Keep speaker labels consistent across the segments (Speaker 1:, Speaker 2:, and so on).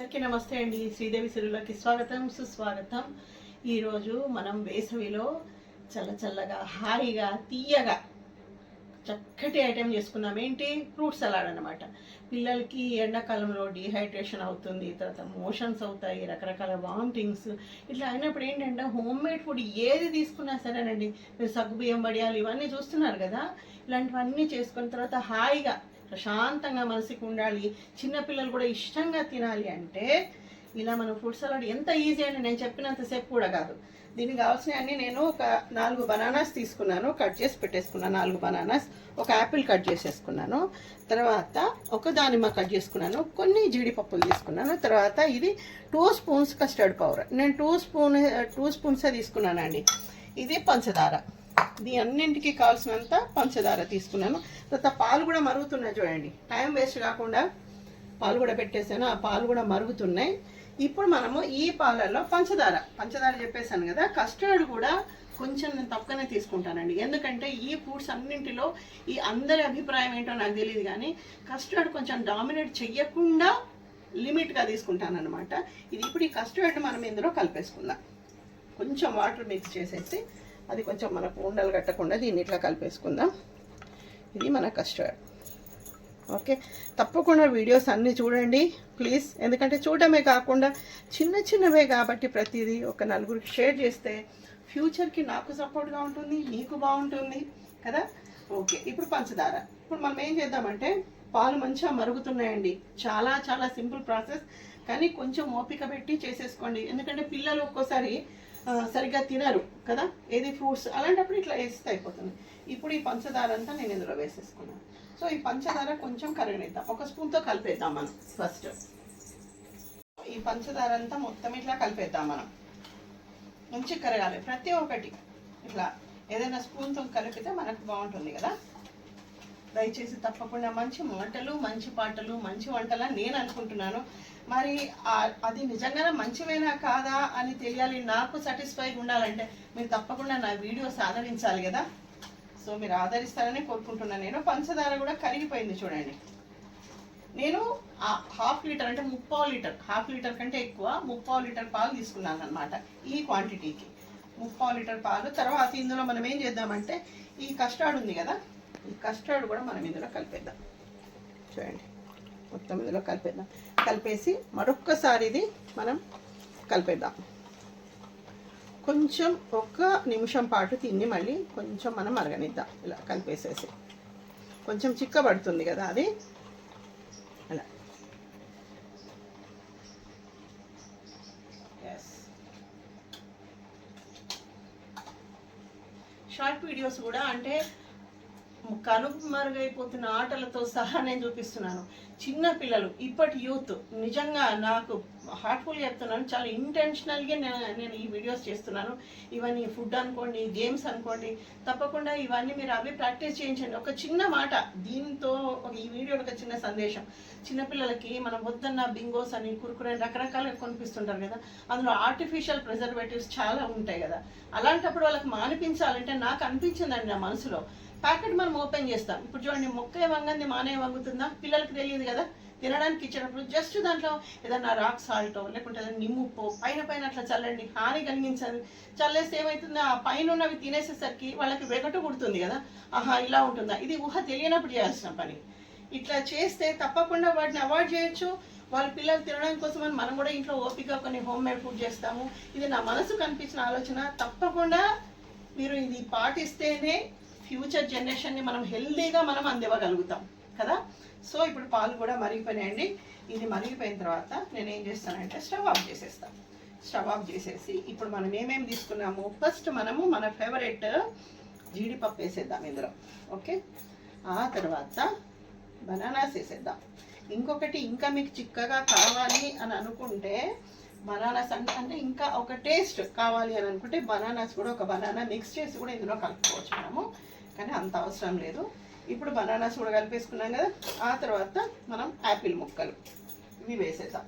Speaker 1: అందరికీ నమస్తే అండి. శ్రీదేవి సిరులకి స్వాగతం సుస్వాగతం. ఈరోజు మనం వేసవిలో చల్ల చల్లగా హాయిగా తీయగా చక్కటి ఐటెం చేసుకున్నాం. ఏంటి? ఫ్రూట్ సలాడ్ అనమాట పిల్లలకి ఎండాకాలంలో డిహైడ్రేషన్ అవుతుంది తర్వాత మోషన్స్ అవుతాయి రకరకాల వామిటింగ్స్. ఇట్లా అయినప్పుడు ఏంటంటే హోమ్ మేడ్ ఫుడ్ ఏది తీసుకున్నా సరేనండి. మీరు సగ్గుబియ్యం వడియాలు ఇవన్నీ చూస్తున్నారు కదా? ఇలాంటివన్నీ చేసుకున్న తర్వాత హాయిగా ప్రశాంతంగా మనసుకి ఉండాలి. చిన్నపిల్లలు కూడా ఇష్టంగా తినాలి అంటే ఇలా మనం ఫుడ్ సలాడ్ ఎంత ఈజీ అని నేను చెప్పినంతసేపు కూడా కాదు. దీనికి కావాల్సినవన్నీ నేను ఒక నాలుగు బనానాస్ తీసుకున్నాను. కట్ చేసి పెట్టేసుకున్నాను. నాలుగు బనానాస్ ఒక యాపిల్ కట్ చేసేసుకున్నాను. తర్వాత ఒక దానిమ్మ కట్ చేసుకున్నాను. కొన్ని జీడిపప్పులు తీసుకున్నాను. తర్వాత ఇది టూ స్పూన్స్ కస్టర్డ్ పౌడర్ నేను టూ స్పూన్ టూ స్పూన్సే తీసుకున్నానండి. ఇది పంచదార. దీని అన్నింటికి కావాల్సినంత పంచదార తీసుకున్నాను. తర్వాత పాలు కూడా మరుగుతున్నాయి చూడండి. టైం వేస్ట్ కాకుండా పాలు కూడా పెట్టేసాను ఆ పాలు కూడా మరుగుతున్నాయి. ఇప్పుడు మనము ఈ పాలల్లో పంచదార. పంచదార చెప్పేశాను కదా. కస్టర్డ్ కూడా కొంచెం నేను తక్కువనే తీసుకుంటానండి. ఎందుకంటే ఈ ఫ్రూట్స్ అన్నింటిలో ఈ అందరి అభిప్రాయం ఏంటో నాకు తెలియదు కానీ కస్టర్డ్ కొంచెం డామినేట్ చెయ్యకుండా లిమిట్గా తీసుకుంటానమాట ఇది ఇప్పుడు ఈ కస్టర్డ్ మనం ఇందులో కలిపేసుకుందాం. కొంచెం వాటర్ మిక్స్ చేసేసి అది కొంచెం మనకు ఉండలు కట్టకుండా దీన్ని ఇట్లా కలిపేసుకుందాం. ఇది మన కస్టర్డ్. ఓకే? తప్పకుండా వీడియోస్ అన్నీ చూడండి ప్లీజ్. ఎందుకంటే చూడడమే కాకుండా చిన్న చిన్నవే కాబట్టి ప్రతిదీ ఒక నలుగురికి షేర్ చేస్తే ఫ్యూచర్కి నాకు సపోర్ట్గా ఉంటుంది నీకు బాగుంటుంది కదా? ఓకే ఇప్పుడు పంచదార. ఇప్పుడు మనం ఏం చేద్దామంటే పాలు మంచిగా మరుగుతున్నాయండి. చాలా చాలా సింపుల్ ప్రాసెస్. కానీ కొంచెం ఓపిక పెట్టి చేసేసుకోండి. ఎందుకంటే పిల్లలు ఒక్కోసారి సరిగ్గా తినరు కదా? ఏది ఫ్రూట్స్ అలాంటప్పుడు ఇట్లా వేస్తే అయిపోతుంది. ఇప్పుడు ఈ పంచదార అంతా నేను ఇందులో వేసేసుకున్నాను. సో ఈ పంచదార కొంచెం కరగనిద్దాం. ఒక స్పూన్తో కలిపేద్దాం మనం ఫస్ట్ ఈ పంచదార అంతా మొత్తం ఇట్లా కలిపేద్దాం మనం. మంచి కరగాలి. ప్రతి ఒక్కటి ఇట్లా. ఏదైనా స్పూన్తో కలిపితే మనకు బాగుంటుంది కదా? దయచేసి తప్పకుండా మంచి మాటలు మంచి పాటలు మంచి వంటలని నేను అనుకుంటున్నాను. మరి అది నిజంగానే మంచివేనా కాదా అని తెలియాలి నాకు సాటిస్ఫైగా ఉండాలంటే మీరు తప్పకుండా నా వీడియోస్ ఆదరించాలి కదా. సో మీరు ఆదరిస్తారని కోరుకుంటున్నాను నేను పంచదార కూడా కరిగిపోయింది చూడండి. నేను హాఫ్ లీటర్ అంటే ముప్పావు లీటర్ హాఫ్ లీటర్ కంటే ఎక్కువ ముప్పావు లీటర్ పాలు తీసుకున్నాను అనమాట ఈ క్వాంటిటీకి ముప్పావు లీటర్ పాలు. తర్వాత ఇందులో మనం ఏం చేద్దామంటే ఈ కస్టర్డ్ ఉంది కదా ఈ కస్టర్డ్ కూడా మనం ఇందులో కలిపేద్దాం. చూడండి మొత్తం ఇందులో కలిపేద్దాం. కలిపేసి మరొక్కసారి ఇది మనం కలిపేద్దాం. కొంచెం ఒక నిమిషం పాటు తిని మళ్ళీ కొంచెం మనం మరగనిద్దాం. ఇలా కలిపేసేసి. కొంచెం చిక్కబడుతుంది కదా అది. అలా. ఎస్ షార్ట్ వీడియోస్ కూడా అంటే కనుపు మరుగైపోతున్న ఆటలతో సహా నేను చూపిస్తున్నాను. చిన్న పిల్లలు ఇప్పటి యూత్ నిజంగా నాకు హార్ట్ఫుల్ చెప్తున్నాను చాలా ఇంటెన్షనల్గా నేను నేను ఈ వీడియోస్ చేస్తున్నాను. ఇవన్నీ ఫుడ్ అనుకోండి గేమ్స్ అనుకోండి తప్పకుండా ఇవన్నీ మీరు అవి ప్రాక్టీస్ చేయించండి. ఒక చిన్న మాట దీంతో ఒక ఈ వీడియోలో ఒక చిన్న సందేశం. చిన్నపిల్లలకి మనం వద్దన్న బింగోస్ అని కురుకురే అని రకరకాలుగా కొనిపిస్తుంటారు కదా అందులో ఆర్టిఫిషియల్ ప్రిజర్వేటివ్స్ చాలా ఉంటాయి కదా. అలాంటప్పుడు వాళ్ళకి మానిపించాలంటే నాకు అనిపించిందండి నా మనసులో. ప్యాకెట్ మనం ఓపెన్ చేస్తాం. ఇప్పుడు చూడండి మొక్క వంగంది మానే వంగుతుందా? పిల్లలకి తెలియదు కదా. తినడానికి ఇచ్చేటప్పుడు జస్ట్ దాంట్లో ఏదన్నా రాక్ సాల్టో లేకుంటే ఏదైనా నిమ్ముప్పో పైన పైన అట్లా చల్లండి. హాని కలిగించండి చల్లేస్తే ఏమవుతుంది ఆ పైన ఉన్నవి తినేసేసరికి వాళ్ళకి వెగటు పుడుతుంది కదా. ఆహా ఇలా ఉంటుందా? ఇది ఊహ తెలియనప్పుడు చేయాల్సిన పని. ఇట్లా చేస్తే తప్పకుండా వాటిని అవాయిడ్ చేయొచ్చు. వాళ్ళ పిల్లలు తినడం కోసం అని మనం కూడా ఇంట్లో ఓపిక కొన్ని హోమ్ మేడ్ ఫుడ్ చేస్తాము. ఇది నా మనసు కనిపించిన ఆలోచన. తప్పకుండా మీరు ఇది పాటిస్తేనే ఫ్యూచర్ జనరేషన్ని మనం హెల్దీగా మనం అందివ్వగలుగుతాం కదా? సో ఇప్పుడు పాలు కూడా మరిగిపోయినాయండి. ఇది మరిగిపోయిన తర్వాత నేను ఏం చేస్తానంటే స్టవ్ ఆఫ్ చేసేస్తాను స్టవ్ ఆఫ్ చేసేసి ఇప్పుడు మనం ఏమేమి తీసుకున్నాము ఫస్ట్ మనము మన ఫేవరెట్ జీడిపప్పు వేసేద్దాం ఇందులో ఓకే? ఆ తర్వాత బనానాస్ వేసేద్దాం. ఇంకొకటి ఇంకా మీకు చిక్కగా కావాలి అని అనుకుంటే బనానాస్ అంటే అంటే ఇంకా ఒక టేస్ట్ కావాలి అని అనుకుంటే బనానాస్ కూడా ఒక బనానా మిక్స్ చేసి కూడా ఇందులో కలుపుకోవచ్చు మనము. కానీ అంత అవసరం లేదు. ఇప్పుడు బనానాస్ కూడా కలిపేసుకున్నాం కదా ఆ తర్వాత మనం యాపిల్ ముక్కలు ఇవి వేసేద్దాం.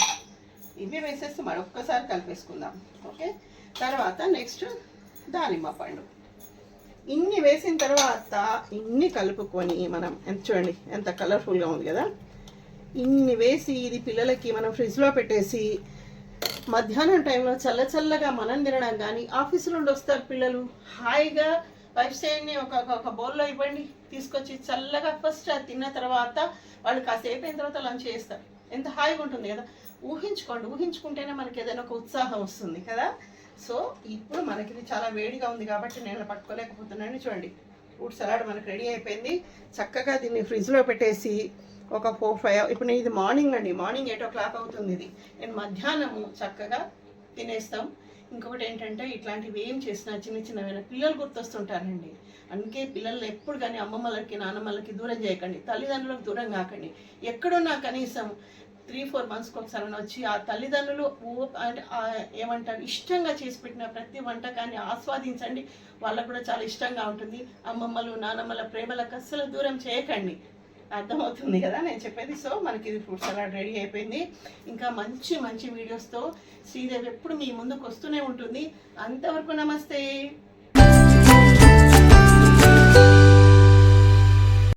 Speaker 1: ఇవి వేసేస్తే మరొక్కసారి కలిపేసుకుందాం. ఓకే? తర్వాత నెక్స్ట్ దానిమ్మ పండు. ఇన్ని వేసిన తర్వాత ఇన్ని కలుపుకొని మనం ఎంత చూడండి ఎంత కలర్ఫుల్గా ఉంది కదా? ఇన్ని వేసి ఇది పిల్లలకి మనం ఫ్రిడ్జ్లో పెట్టేసి మధ్యాహ్నం టైంలో చల్ల చల్లగా మనం తినడం కానీ ఆఫీసు నుండి వస్తారు పిల్లలు హాయిగా వైఫ్ సైడ్ని ఒక ఒక- బౌల్లో ఇవ్వండి తీసుకొచ్చి చల్లగా ఫస్ట్ అది తిన్న తర్వాత వాళ్ళు కాసేపు అయిన తర్వాత లంచ్ చేస్తారు. ఎంత హాయిగా ఉంటుంది కదా. ఊహించుకోండి ఊహించుకుంటేనే మనకి ఏదైనా ఒక ఉత్సాహం వస్తుంది కదా. సో ఇప్పుడు మనకి ఇది చాలా వేడిగా ఉంది కాబట్టి నేను పట్టుకోలేకపోతున్నాను. చూడండి ఫ్రూట్ సలాడ్ మనకు రెడీ అయిపోయింది. చక్కగా దీన్ని ఫ్రిడ్జ్లో పెట్టేసి ఒక ఫోర్ ఫైవ్ ఇప్పుడు నేను ఇది మార్నింగ్ అండి. మార్నింగ్ ఎయిట్ ఓ క్లాక్ అవుతుంది ఇది. నేను మధ్యాహ్నము చక్కగా తినేస్తాం. ఇంకొకటి ఏంటంటే ఇట్లాంటివి ఏం చేసినా చిన్న చిన్నవైనా పిల్లలు గుర్తొస్తుంటారండి. అందుకే పిల్లల్ని ఎప్పుడు కానీ అమ్మమ్మలకి నాన్నమ్మలకి దూరం చేయకండి. తల్లిదండ్రులకు దూరం కాకండి. ఎక్కడున్నా కనీసం త్రీ ఫోర్ మంత్స్కి ఒకసారి వచ్చి ఆ తల్లిదండ్రులు ఊ- అంటే ఏమంటారు ఇష్టంగా చేసి పెట్టిన ప్రతి వంటకాన్ని ఆస్వాదించండి. వాళ్ళకు కూడా చాలా ఇష్టంగా ఉంటుంది. అమ్మమ్మలు నానమ్మల ప్రేమలకు అస్సలు దూరం చేయకండి. అర్థమవుతుంది కదా? నేను చెప్పేది. సో మనకి ఇది ఫ్రూట్ సలాడ్ రెడీ అయిపోయింది. ఇంకా మంచి మంచి వీడియోస్తో శ్రీదేవి ఎప్పుడు మీ ముందుకు వస్తూనే ఉంటుంది. అంతవరకు నమస్తే.